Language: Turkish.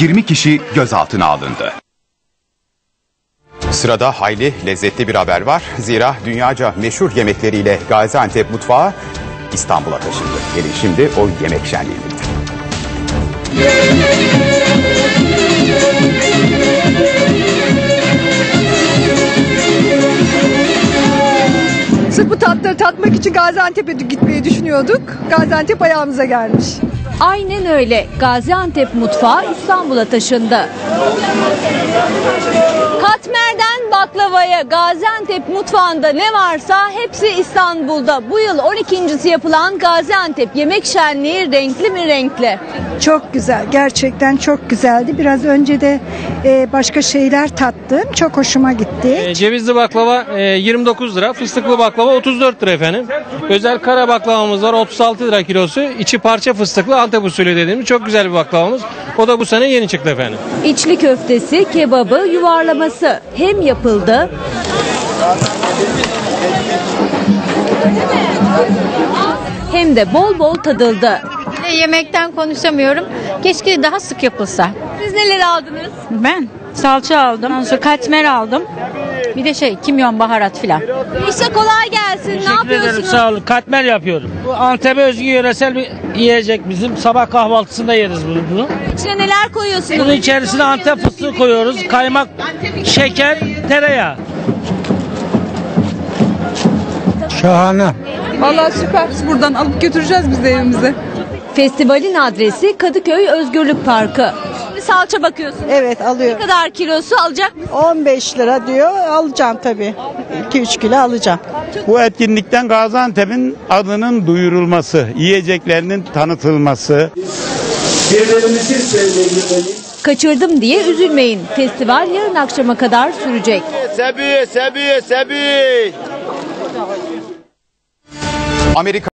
20 kişi gözaltına alındı. Sırada hayli lezzetli bir haber var. Zira dünyaca meşhur yemekleriyle Gaziantep mutfağı İstanbul'a taşındı. Gelin şimdi o yemek şenliğinde. Sırf bu tatları tatmak için Gaziantep'e gitmeyi düşünüyorduk. Gaziantep ayağımıza gelmiş. Aynen öyle. Gaziantep mutfağı İstanbul'a taşındı. Baklavaya Gaziantep mutfağında ne varsa hepsi İstanbul'da. Bu yıl 12.si yapılan Gaziantep Yemek Şenliği renkli mi renkli? Çok güzel. Gerçekten çok güzeldi. Biraz önce de e, başka şeyler tattım. Çok hoşuma gitti. E, Cevizli baklava e, 29 lira, fıstıklı baklava 34 lira efendim. Özel kara baklavamız var 36 lira kilosu. İçi parça fıstıklı Antep usulü dediğimiz çok güzel bir baklavamız. O da bu sene yeni çıktı efendim. İçli köftesi, kebabı, yuvarlaması hem yapıldı hem de bol bol tadıldı. Yemekten konuşamıyorum. Keşke daha sık yapılsa. Siz neler aldınız? Ben salça aldım. Ondan sonra katmer aldım. Bir de şey kimyon baharat filan. İşte kolay gelsin. ne Teşekkür ederim yapıyorsunuz? sağ olun. Katmer yapıyorum. Bu Antep'e özgü yöresel bir yiyecek bizim. Sabah kahvaltısında yeriz bunu. bunu. İçine neler koyuyorsunuz? Bunun içerisine Antep fıstığı koyuyoruz. Kaymak, şeker, tereyağı. Vallahi süper. Buradan alıp götüreceğiz biz de evimize. Festivalin adresi Kadıköy Özgürlük Parkı. Şimdi salça bakıyorsunuz. Evet Ne alıyorum. kadar kilosu alacak mısınız? 15 lira diyor. Alacağım tabii. 2-3 kilo alacağım. Bu etkinlikten Gaziantep'in adının duyurulması, yiyeceklerinin tanıtılması, Kaçırdım diye üzülmeyin. Festival yarın akşama kadar sürecek. Amerika